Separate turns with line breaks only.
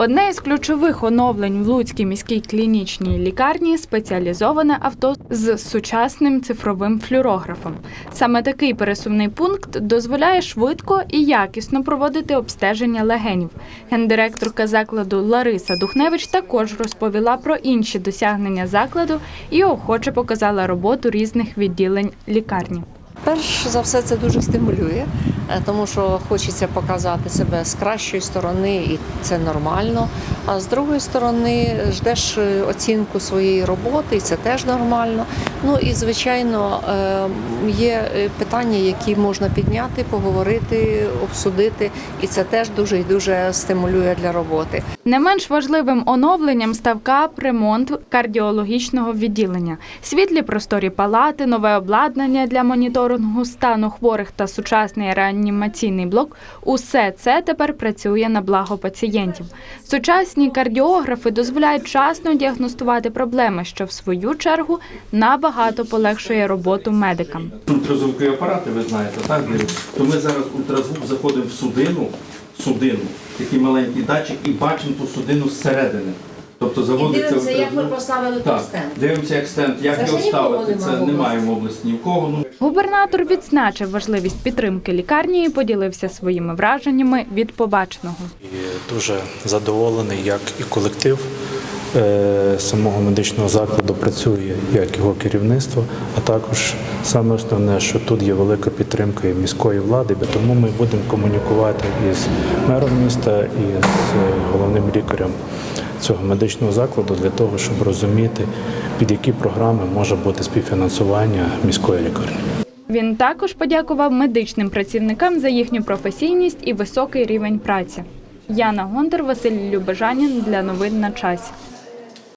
Одне із ключових оновлень в Луцькій міській клінічній лікарні спеціалізоване авто з сучасним цифровим флюорографом. Саме такий пересувний пункт дозволяє швидко і якісно проводити обстеження легенів. Гендиректорка закладу Лариса Духневич також розповіла про інші досягнення закладу і охоче показала роботу різних відділень лікарні.
Перш за все, це дуже стимулює, тому що хочеться показати себе з кращої сторони, і це нормально. А з другої сторони, ждеш е, оцінку своєї роботи, і це теж нормально. Ну і звичайно, е, є е, питання, які можна підняти, поговорити, обсудити, і це теж дуже і дуже стимулює для роботи.
Не менш важливим оновленням став КАП ремонт кардіологічного відділення. Світлі просторі палати, нове обладнання для моніторингу стану хворих та сучасний реанімаційний блок усе це тепер працює на благо пацієнтів. Сучасні кардіографи дозволяють вчасно діагностувати проблеми, що в свою чергу набагато полегшує роботу медикам.
Ультразвукові апарати, ви знаєте, так? То ми зараз ультразвук заходимо в судину, судину, такий маленький датчик, і бачимо ту судину зсередини. Тобто заводиться
дивимося, як
ультразвук.
поставили
так,
стенд.
Дивимося, як стенд, як
Це
його ставити. Це немає
області.
в області ні в кого. Ну,
Губернатор відзначив важливість підтримки лікарні і поділився своїми враженнями від побаченого.
І дуже задоволений, як і колектив е, самого медичного закладу працює, як його керівництво, а також саме основне, що тут є велика підтримка і міської влади, бо тому ми будемо комунікувати із мером міста і з е, головним лікарем цього медичного закладу для того, щоб розуміти, під які програми може бути співфінансування міської лікарні.
Він також подякував медичним працівникам за їхню професійність і високий рівень праці. Яна Гонтар, Василь Любежанін для новин на часі.